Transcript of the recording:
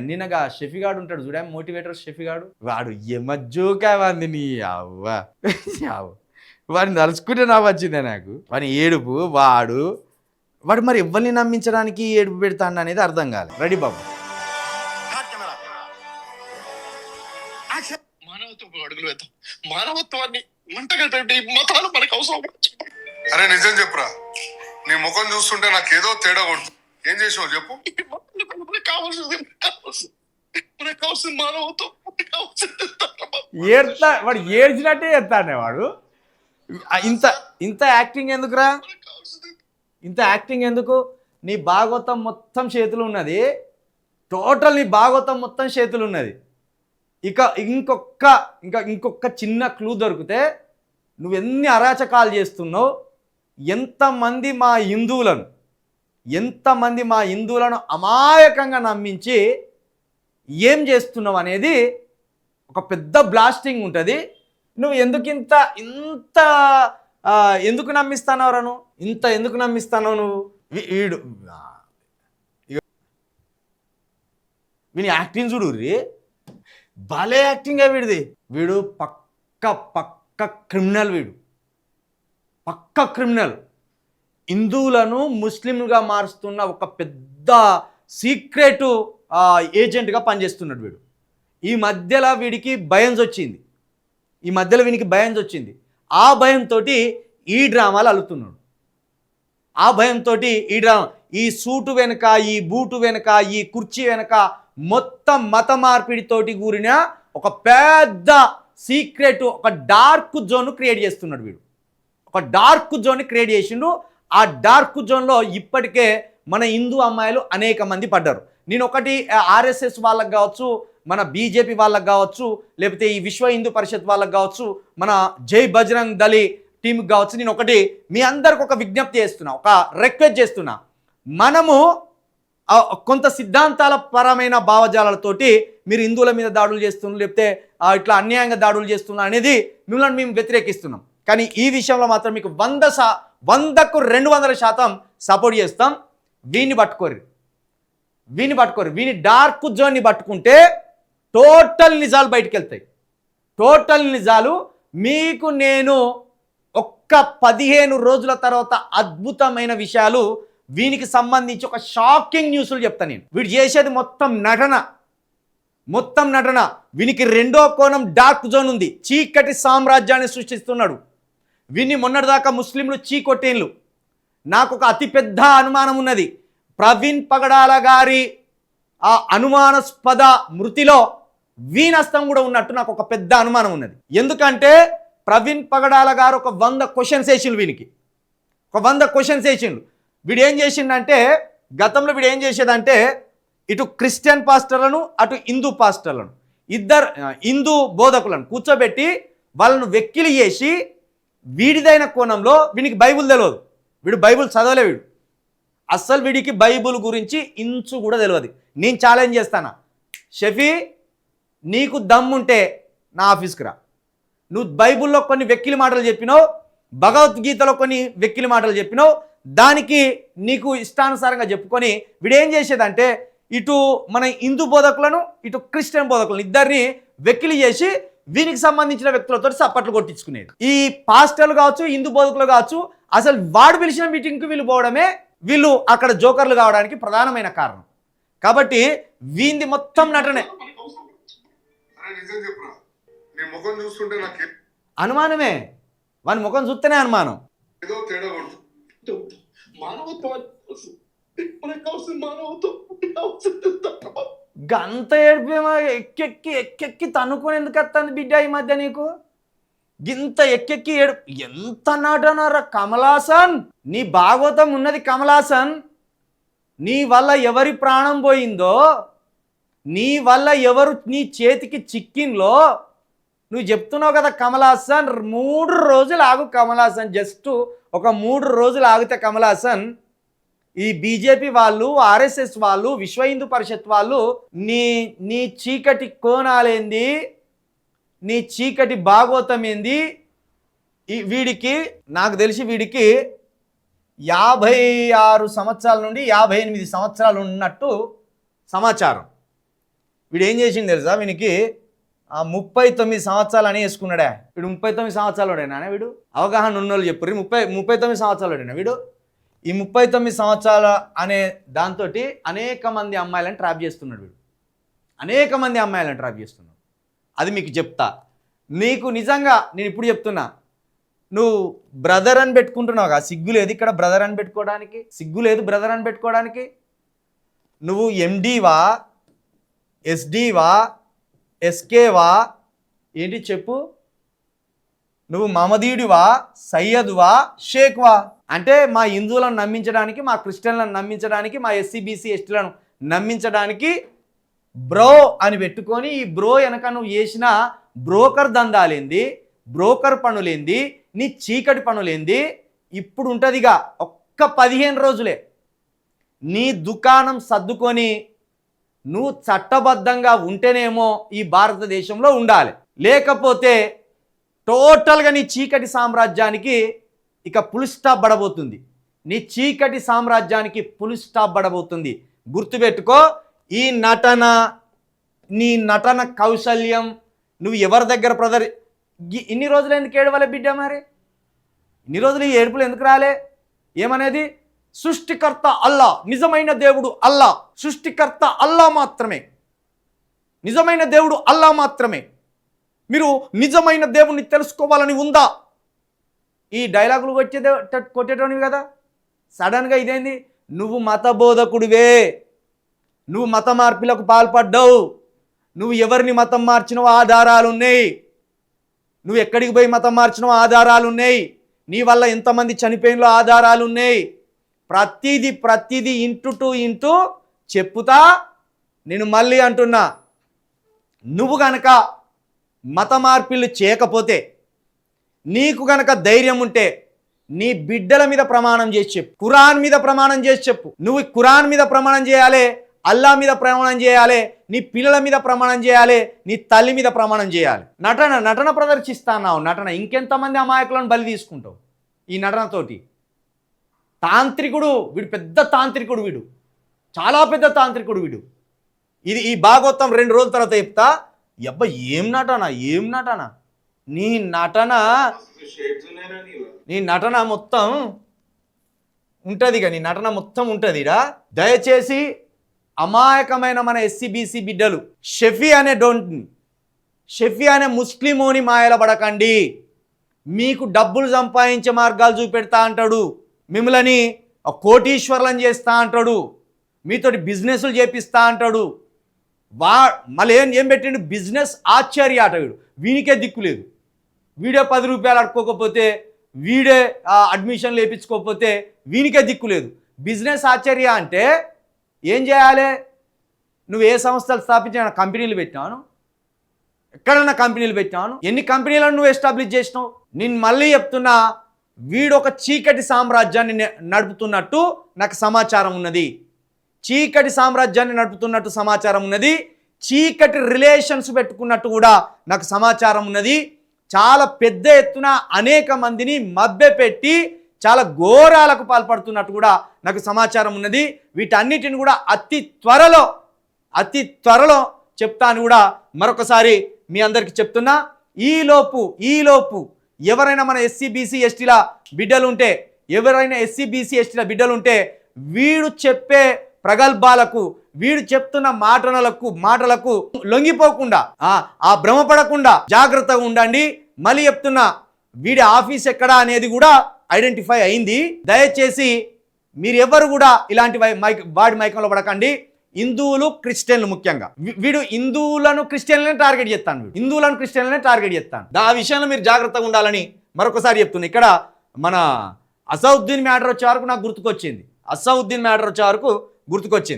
నిన్నగా షెఫిగాడు ఉంటాడు చూడా మోటివేటర్ షెఫిగాడు? వాడు ఎమజ్జోకా వంది నీ అవ్వ. అవ్వ. వాడిని తలుచుకుంటే నాకు వచ్చిందే నాకు. వాడి ఏడుపు వాడు వాడు మరి ఎవరిని నమ్మించడానికి ఏడుపు పెడతాడు అనేది అర్థం కాలేదు రెడీ బాబు. మానవత్వం అడుగులు వేద్దాం. మానవత్వాన్ని మంటగట్టే మతాలు మనకు అవసరం. అరే నిజం చెప్పురా. నీ ముఖం చూస్తుంటే నాకేదో తేడా కొడుతుంది. ఏం చేసావు చెప్పు. కావాల్సింది. ఏడ్తా వాడు ఏడ్చినట్టే ఎత్తాడే వాడు. ఇంత ఇంత యాక్టింగ్ ఎందుకురా? ఇంత యాక్టింగ్ ఎందుకు? నీ భాగవతం మొత్తం చేతులు ఉన్నది. టోటల్ నీ భాగవతం మొత్తం చేతులు ఉన్నది. ఇక ఇంకొక ఇంకా ఇంకొక చిన్న క్లూ దొరికితే నువ్వు ఎన్ని అరాచకాలు చేస్తున్నావు? ఎంతమంది మా హిందువులను ఎంతమంది మా హిందువులను అమాయకంగా నమ్మించి ఏం చేస్తున్నావు అనేది ఒక పెద్ద బ్లాస్టింగ్ ఉంటుంది. నువ్వు ఎందుకు ఇంత ఇంత ఎందుకు నమ్మిస్తానవరా నువ్వు? ఇంత ఎందుకు నమ్మిస్తానో నువ్వు? వీడు వీని యాక్టింగ్ చూడు రీ భలే యాక్టింగ్ వీడిది. వీడు పక్క పక్క క్రిమినల్ వీడు. పక్క క్రిమినల్ హిందువులను ముస్లింలుగా మారుస్తున్న ఒక పెద్ద సీక్రెట్ ఏజెంట్గా పనిచేస్తున్నాడు వీడు. ఈ మధ్యలో వీడికి భయం వచ్చింది. ఈ మధ్యలో వీనికి భయం వచ్చింది. ఆ భయంతో ఈ డ్రామాలు అల్లుతున్నాడు. ఆ భయంతో ఈ డ్రామా ఈ సూటు వెనుక ఈ బూటు వెనుక ఈ కుర్చీ వెనుక మొత్తం మత మార్పిడితోటి కూడిన ఒక పెద్ద సీక్రెట్ ఒక డార్క్ జోన్ క్రియేట్ చేస్తున్నాడు వీడు. ఒక డార్క్ జోన్ క్రియేట్ చేసిండు. ఆ డార్క్ జోన్లో ఇప్పటికే మన హిందూ అమ్మాయిలు అనేక మంది పడ్డారు. నేను ఒకటి ఆర్ఎస్ఎస్ వాళ్ళకి కావచ్చు మన బీజేపీ వాళ్ళకి కావచ్చు లేకపోతే ఈ విశ్వ హిందూ పరిషత్ వాళ్ళకి కావచ్చు మన జై బజరంగ్ దళి టీంకి కావచ్చు నేను ఒకటి మీ అందరికి ఒక విజ్ఞప్తి చేస్తున్నా ఒక రిక్వెస్ట్ చేస్తున్నా. మనము కొంత సిద్ధాంతాల పరమైన భావజాలతోటి మీరు హిందువుల మీద దాడులు చేస్తున్నారు లేకపోతే ఇట్లా అన్యాయంగా దాడులు చేస్తున్నారు అనేది మిమ్మల్ని మేము వ్యతిరేకిస్తున్నాం. కానీ ఈ విషయంలో మాత్రం మీకు వంద శా వందకు రెండు వందల శాతం సపోర్ట్ చేస్తాం. వీని పట్టుకోరు. వీని పట్టుకోరు. వీని డార్క్ జోన్ని పట్టుకుంటే టోటల్ నిజాలు బయటకు వెళ్తాయి. టోటల్ నిజాలు మీకు నేను ఒక్క పదిహేను రోజుల తర్వాత అద్భుతమైన విషయాలు వీనికి సంబంధించి ఒక షాకింగ్ న్యూస్లు చెప్తాను నేను. వీడు చేసేది మొత్తం నటన. మొత్తం నటన. వీనికి రెండో కోణం డార్క్ జోన్ ఉంది. చీకటి సామ్రాజ్యాన్ని సృష్టిస్తున్నాడు. విని మొన్నటిదాకా ముస్లింలు చీకొట్టేన్లు. నాకు ఒక అతిపెద్ద అనుమానం ఉన్నది. ప్రవీణ్ పగడాల గారి ఆ అనుమానాస్పద మృతిలో వీణస్తం కూడా ఉన్నట్టు నాకు ఒక పెద్ద అనుమానం ఉన్నది. ఎందుకంటే ప్రవీణ్ పగడాల గారు ఒక వంద క్వశ్చన్స్ వేసిండు వీనికి. ఒక వంద క్వశ్చన్స్ వేసిండు వీడు ఏం చేసిండంటే గతంలో వీడు ఏం చేసేదంటే ఇటు క్రిస్టియన్ పాస్టర్లను అటు హిందూ పాస్టర్లను ఇద్దరు హిందూ బోధకులను కూర్చోబెట్టి వాళ్ళను వెక్కిలి చేసి వీడిదైన కోణంలో వీనికి బైబుల్ తెలియదు వీడు బైబుల్ చదవలే వీడు. అస్సలు వీడికి బైబుల్ గురించి ఇంచు కూడా తెలియదు నేను ఛాలెంజ్ చేస్తానా? షఫీ నీకు దమ్ముంటే నా ఆఫీస్కి రా. నువ్వు బైబిల్లో కొన్ని వెక్కిలి మాటలు చెప్పినావు భగవద్గీతలో కొన్ని వెక్కిలి మాటలు చెప్పినావు దానికి నీకు ఇష్టానుసారంగా చెప్పుకొని వీడేం చేసేదంటే ఇటు మన హిందూ బోధకులను ఇటు క్రిస్టియన్ బోధకులను ఇద్దరిని వెక్కిలి చేసి వీరికి సంబంధించిన వ్యక్తులతో సప్పట్లు కొట్టించుకునేది. ఈ పాస్టర్లు కావచ్చు హిందూ బోధకులు కావచ్చు అసలు వాడు పిలిచిన మీటింగ్కి వీళ్ళు పోవడమే వీళ్ళు అక్కడ జోకర్లు కావడానికి ప్రధానమైన కారణం. కాబట్టి వీంది మొత్తం నటనే. అనుమానమే. వాని ముఖం చూస్తేనే అనుమానం. మానవత్వం మనకు మానవత్వం గంత ఏడిపేమో ఎక్కెక్కి ఎక్కెక్కి తనుకొని ఎందుకు వస్తుంది బిడ్డ ఈ మధ్య నీకు? గింత ఎక్కెక్కి ఏడు ఎంత నటనరా కమలాసన్? నీ భాగవతం ఉన్నది కమలాసన్. నీ వల్ల ఎవరి ప్రాణం పోయిందో నీ వల్ల ఎవరు నీ చేతికి చిక్కిన్లో నువ్వు చెప్తున్నావు కదా కమలాసన్ మూడు రోజులు ఆగు కమలాసన్ జస్ట్ ఒక మూడు రోజులు ఆగితే కమలాసన్. ఈ బీజేపీ వాళ్ళు ఆర్ఎస్ఎస్ వాళ్ళు విశ్వ హిందూ పరిషత్ వాళ్ళు నీ నీ చీకటి కోణాలేంది? నీ చీకటి భాగవతం ఏంది? వీడికి నాకు తెలిసి వీడికి యాభై ఆరు సంవత్సరాల నుండి యాభై ఎనిమిది సంవత్సరాలు ఉన్నట్టు సమాచారం. వీడు ఏం చేసింది తెలుసా? వీనికి ముప్పై తొమ్మిది సంవత్సరాలు అని వేసుకున్నాడా. వీడు ముప్పై తొమ్మిది సంవత్సరాలుడేనా వీడు? అవగాహన ఉన్నోళ్ళు చెప్పారు ముప్పై ముప్పై తొమ్మిది సంవత్సరాలుడేనా వీడు? ఈ ముప్పై తొమ్మిది సంవత్సరాల అనే దాంతో అనేక మంది అమ్మాయిలను ట్రాప్ చేస్తున్నాడు వీడు. అనేక మంది అమ్మాయిలను ట్రాప్ చేస్తున్నాడు. అది మీకు చెప్తా. నీకు నిజంగా నేను ఇప్పుడు చెప్తున్నా. నువ్వు బ్రదర్ అని పెట్టుకుంటున్నావు సిగ్గు లేదు ఇక్కడ బ్రదర్ అని పెట్టుకోవడానికి? సిగ్గు లేదు బ్రదర్ అని పెట్టుకోవడానికి? నువ్వు ఎండీవా ఎస్డీవా ఎస్కేవా ఏంటి చెప్పు? నువ్వు మమదీడివా సయ్యద్వా షేక్వా? అంటే మా హిందువులను నమ్మించడానికి మా క్రిస్టియన్లను నమ్మించడానికి మా ఎస్సీ బీసీ ఎస్టీలను నమ్మించడానికి బ్రో అని పెట్టుకొని ఈ బ్రో వెనక నువ్వు చేసిన బ్రోకర్ దందాలేంది బ్రోకర్ పనులేంది నీ చీకటి పనులేంది ఇప్పుడు ఉంటుందిగా ఒక్క పదిహేను రోజులే. నీ దుకాణం సర్దుకొని నువ్వు చట్టబద్ధంగా ఉంటేనేమో ఈ భారతదేశంలో ఉండాలి. లేకపోతే టోటల్గా నీ చీకటి సామ్రాజ్యానికి ఇక పులి స్టాప్ పడబోతుంది. నీ చీకటి సామ్రాజ్యానికి పులి స్టాప్ పడబోతుంది. గుర్తుపెట్టుకో ఈ నటన నీ నటన కౌశల్యం నువ్వు ఎవరి దగ్గర ప్రదర్ ఇన్ని రోజులు ఎందుకు ఏడవలే బిడ్డ మరి? ఇన్ని రోజులు ఈ ఏడుపులు ఎందుకు రాలే? ఏమనేది? సృష్టికర్త అల్లా నిజమైన దేవుడు అల్లా సృష్టికర్త అల్లా మాత్రమే. నిజమైన దేవుడు అల్లా మాత్రమే. మీరు నిజమైన దేవుణ్ణి తెలుసుకోవాలని ఉందా? ఈ డైలాగులు కొట్టే కొట్టేటోనివి కదా? సడన్గా ఇదేంది? నువ్వు మత బోధకుడివే నువ్వు మత మార్పులకు పాల్పడ్డావు. నువ్వు ఎవరిని మతం మార్చినవో ఆధారాలు ఉన్నాయి నువ్వు ఎక్కడికి పోయి మతం మార్చినవో ఆధారాలు ఉన్నాయి నీ వల్ల ఎంతమంది చనిపోయినలో ఆధారాలు ఉన్నాయి ప్రతిదీ ప్రతిదీ ఇంటూ టు ఇంటూ చెప్పుతా నేను మళ్ళీ అంటున్నా. నువ్వు కనుక మత మార్పిళ్ళు చేయకపోతే నీకు గనక ధైర్యం ఉంటే నీ బిడ్డల మీద ప్రమాణం చేసి చెప్పు. కురాన్ మీద ప్రమాణం చేసి చెప్పు. నువ్వు కురాన్ మీద ప్రమాణం చేయాలి అల్లా మీద ప్రమాణం చేయాలి నీ పిల్లల మీద ప్రమాణం చేయాలి నీ తల్లి మీద ప్రమాణం చేయాలి. నటన నటన ప్రదర్శిస్తాన్నావు. నటన ఇంకెంతమంది అమాయకులను బలి తీసుకుంటావు? ఈ నటనతోటి తాంత్రికుడు వీడు పెద్ద తాంత్రికుడు వీడు. చాలా పెద్ద తాంత్రికుడు వీడు. ఇది ఈ భాగవతం రెండు రోజుల తర్వాత చెప్తా. అబ్బా ఏం నటన ఏం నటన? నీ నటన నీ నటన మొత్తం ఉంటుంది ఇక నీ నటన మొత్తం ఉంటుందిరా. దయచేసి అమాయకమైన మన ఎస్సీబీసీ బిడ్డలు షెఫీ అనే డోంట్ షెఫీ అనే ముస్లిమోని మాయల పడకండి. మీకు డబ్బులు సంపాదించే మార్గాలు చూపెడతా అంటాడు. మిమ్మల్ని కోటీశ్వర్లను చేస్తా అంటాడు. మీతోటి బిజినెస్లు చేపిస్తా అంటాడు. వా మళ్ళీ ఏం ఏం పెట్టిండు? బిజినెస్ ఆశ్చర్య ఆట వీడు. వీనికే దిక్కు లేదు. వీడే పది రూపాయలు అడుక్కోకపోతే వీడే అడ్మిషన్ అడ్మిషన్లు వీనికే దిక్కు లేదు. బిజినెస్ ఆశ్చర్య అంటే ఏం చేయాలి? నువ్వు ఏ సంస్థలు స్థాపించిన కంపెనీలు పెట్టినాను ఎక్కడన్నా కంపెనీలు పెట్టినాను ఎన్ని కంపెనీలను నువ్వు ఎస్టాబ్లిష్ చేసినావు? నేను మళ్ళీ చెప్తున్నా వీడు ఒక చీకటి సామ్రాజ్యాన్ని నడుపుతున్నట్టు నాకు సమాచారం ఉన్నది. చీకటి సామ్రాజ్యాన్ని నడుపుతున్నట్టు సమాచారం ఉన్నది. చీకటి రిలేషన్స్ పెట్టుకున్నట్టు కూడా నాకు సమాచారం ఉన్నది. చాలా పెద్ద ఎత్తున అనేక మందిని మభ్యపెట్టి చాలా ఘోరాలకు పాల్పడుతున్నట్టు కూడా నాకు సమాచారం ఉన్నది. వీటన్నిటిని కూడా అతి త్వరలో అతి త్వరలో చెప్తాను కూడా మరొకసారి మీ అందరికి చెప్తున్నా. ఈలోపు ఈలోపు ఎవరైనా మన ఎస్సీ బీసీ ఎస్టీల బిడ్డలు ఉంటే ఎవరైనా ఎస్సీ బీసీ ఎస్టీల బిడ్డలు ఉంటే వీడు చెప్పే ప్రగల్భాలకు వీడు చెప్తున్న మాటలకు మాటలకు లొంగిపోకుండా ఆ భ్రమపడకుండా జాగ్రత్తగా ఉండండి. మళ్ళీ చెప్తున్నా వీడి ఆఫీస్ ఎక్కడా అనేది కూడా ఐడెంటిఫై అయింది. దయచేసి మీరు ఎవరు కూడా ఇలాంటి వై- మైక్ వాడి మైకంలో పడకండి. హిందువులు క్రిస్టియన్లు ముఖ్యంగా. వీ- వీడు హిందువులను క్రిస్టియన్లనే టార్గెట్ చేస్తాను హిందువులను క్రిస్టియన్లనే టార్గెట్ చేస్తాను. ఆ విషయంలో మీరు జాగ్రత్తగా ఉండాలని మరొకసారి చెప్తున్నా. ఇక్కడ మన అసౌద్దీన్ మ్యాటర్ వచ్చే వరకు నాకు గుర్తుకొచ్చింది. అసౌద్దీన్ మ్యాటర్ వచ్చే వరకు గుర్తుకొచ్చింది.